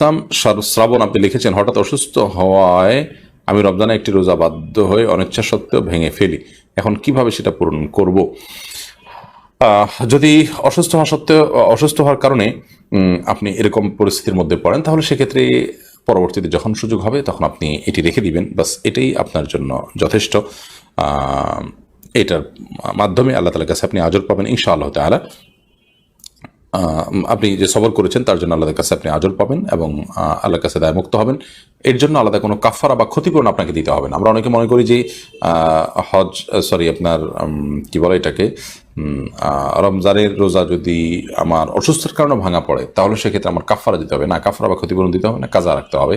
ইসলাম শ্রাবণ আপনি লিখেছেন, হঠাৎ অসুস্থ হওয়ায় আমি রমজানে একটি রোজা বাধ্য হয়ে অনিচ্ছা সত্ত্বেও ভেঙে ফেলি। এখন কীভাবে সেটা পূরণ করব? যদি অসুস্থ হওয়া সত্ত্বেও, অসুস্থ হওয়ার কারণে আপনি এরকম পরিস্থিতির মধ্যে পড়েন, তাহলে সেক্ষেত্রে পরবর্তীতে যখন সুযোগ হবে, তখন আপনি এটি রেখে দিবেন। বাস এটাই আপনার জন্য যথেষ্ট। এটার মাধ্যমে আল্লাহ তালার কাছে আপনি আজর পাবেন, ইনশাআল্লাহ তালা আপনি যে সবর করেছেন, তার জন্য আল্লাহর কাছে আপনি আজর পাবেন এবং আল্লাহর কাছে দায়মুক্ত হবেন। এর জন্য আলাদা কোনো কাফারা বা ক্ষতিপূরণ আপনাকে দিতে হবে না। আমরা অনেকে মনে করি যে হজ সরি আপনার কি বলে এটাকে? রমজানের রোজা যদি আমার অসুস্থতার কারণে ভাঙা পড়ে, তাহলে সেক্ষেত্রে আমার কাফারা দিতে হবে। না কাফারা বা ক্ষতিপূরণ দিতে হবে না, কাজা রাখতে হবে।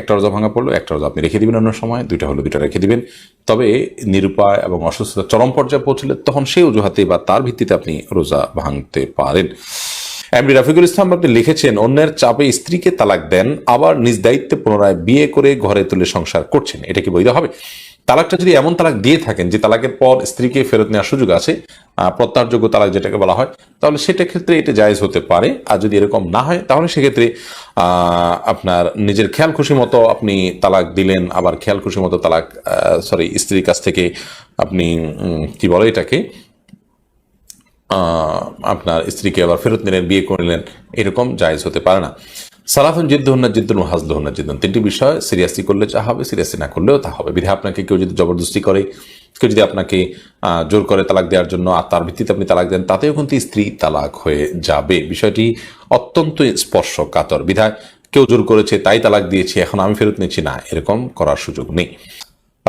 একটা রোজা ভাঙা পড়ল, একটা রোজা আপনি রেখে দিবেন অন্য সময়, দুইটা হলো, দুইটা রেখে দিবেন। তবে নিরুপায় এবং অসুস্থতা চরম পর্যায়ে পৌঁছলে তখন সেই অজুহাতে বা তার ভিত্তিতে আপনি রোজা ভাঙতে পারেন। এমডি রাফিকুল ইসলাম আপনি লিখেছেন, অন্যের চাপে স্ত্রীকে তালাক দেন, আবার নিজ দায়িত্বে পুনরায় বিয়ে করে ঘরে তুলে সংসার করছেন। এটা কি বৈধ হবে? তালাকটা যদি এমন তালাক দিয়ে থাকেন যে তালাকের পর স্ত্রীকে ফেরত নেওয়ার সুযোগ আছে প্রত্যাহারযোগ্য তালাক যেটাকে বলা হয়, তাহলে সেটা ক্ষেত্রে এটা জায়েজ হতে পারে। আর যদি এরকম না হয়, তাহলে সেক্ষেত্রে আপনার নিজের খেয়াল খুশি মতো আপনি তালাক দিলেন, আবার খেয়াল খুশি মতো তালাক সরি স্ত্রীর কাছ থেকে আপনি কি বলে এটাকে আপনার স্ত্রীকে আবার ফেরত নিলেন, বিয়ে করে নিলেন, এরকম জায়েজ হতে পারে না। সালাফুন জিদ্দুন্না জিদ্দুন হাজলুন্না জিদ্দুন, তিনটি বিষয় সিরিয়াসলি করলে যা হবে, সিরিয়াসলি না করলেও তা হবে। বিধা আপনাকে কেউ যদি জবরদস্তি করে, কেউ যদি আপনাকে জোর করে তালাক দেওয়ার জন্য আর তার ভিত্তিতে আপনি তালাক দেন, তাতেও কিন্তু স্ত্রী তালাক হয়ে যাবে। বিষয়টি অত্যন্ত স্পর্শ কাতর বিধায় কেউ জোর করেছে, তাই তালাক দিয়েছে, এখন আমি ফেরত নিচ্ছি, না, এরকম করার সুযোগ নেই।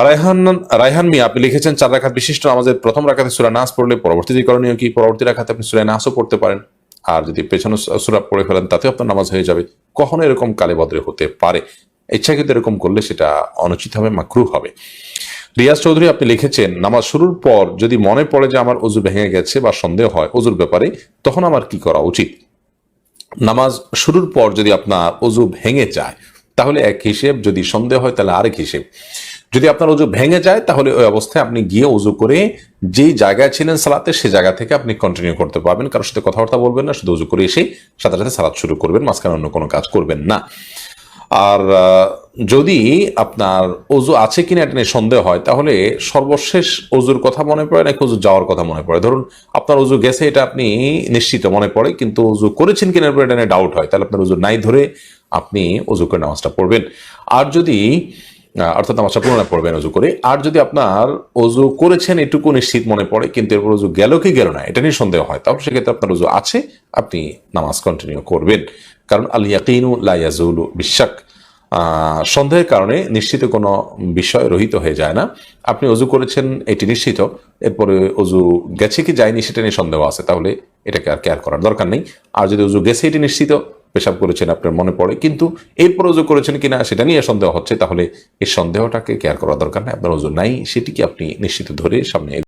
রায়হান রায়হান মিয়া, আপনি লিখেছেন চার রাখাত বিশিষ্ট আমাদের প্রথম রাখাতে সুরা নাস পড়লে পরবর্তীতে করণীয় কি? পরবর্তী রাখাতে আপনি সুরা নাসও পড়তে পারেন। আর যদি পেছনে সুরা পড়ে ফেলেন, তাতেও আপনার নামাজ হয়ে যাবে। কখনো এরকম কালে বদলে হতে পারে। ইচ্ছাকৃত এরকম করলে সেটা অনুচিত হবে মাকরু হবে। রিয়াজ চৌধুরী, আপনি লিখেছেন, নামাজ শুরুর পর যদি মনে পড়ে যে আমার অজু ভেঙে গেছে বা সন্দেহ হয় অজুর ব্যাপারে, তখন আমার কি করা উচিত? নামাজ শুরুর পর যদি আপনার অজু ভেঙে যায়, তাহলে এক হিসেব যদি সন্দেহ হয়, তাহলে আরেক হিসেব। যদি আপনার অজু ভেঙে যায়, তাহলে ওই অবস্থায় আপনি গিয়ে অজু করে যেই জায়গায় ছিলেন সালাতে, সে জায়গা থেকে আপনি কন্টিনিউ করতে পারবেন। কারোর সাথে কথাবার্তা বলবেন না, শুধু অজু করে এসে সাথে সাথে সালাত শুরু করবেন, মাঝখানে অন্য কোনো কাজ করবেন না। আর যদি আপনার অজু আছে কিনা এটা নিয়ে সন্দেহ হয়, তাহলে সর্বশেষ অজুর কথা মনে পড়ে নাকি অজু যাওয়ার কথা মনে পড়ে? ধরুন, আপনার অজু গেছে, এটা আপনি নিশ্চিত মনে পড়ে, কিন্তু অজু করেছেন কিনা এরপর এটা নিয়ে ডাউট হয়, তাহলে আপনার অজু নাই ধরে আপনি অজু করে নামাজটা পড়বেন। আর যদি অর্থাৎ নামাজটা পুনরায় পড়বেন অজু করে। আর যদি আপনার অজু করেছেন, এটুকু নিশ্চিত মনে পড়ে, কিন্তু এরপর অজু গেল কি গেল না, এটা নিয়ে সন্দেহ হয়। তাহলে সেক্ষেত্রে আপনার অজু আছে, আপনি নামাজ কন্টিনিউ করবেন। কারণ আল ইয়াকিনু লাইয়াজুলু বিশ্বাক সন্দেহের কারণে নিশ্চিত কোনো বিষয় রহিত হয়ে যায় না। আপনি অজু করেছেন, এটি নিশ্চিত। এরপরে অজু গেছে কি যায়নি, সেটা নিয়ে সন্দেহ আছে। তাহলে এটাকে আর কেয়ার করার দরকার নেই। আর যদি অজু গেছে, এটি নিশ্চিত। পেশাব করেছেন, আপনার মনে পড়ে। কিন্তু এরপরও ওজু করেছেন কিনা সেটা নিয়ে সন্দেহ হচ্ছে। তাহলে এই সন্দেহটাকে কেয়ার করা দরকার নাই, আপনার ওজু নাই, সেটিকে আপনি নিশ্চিত ধরে সামনে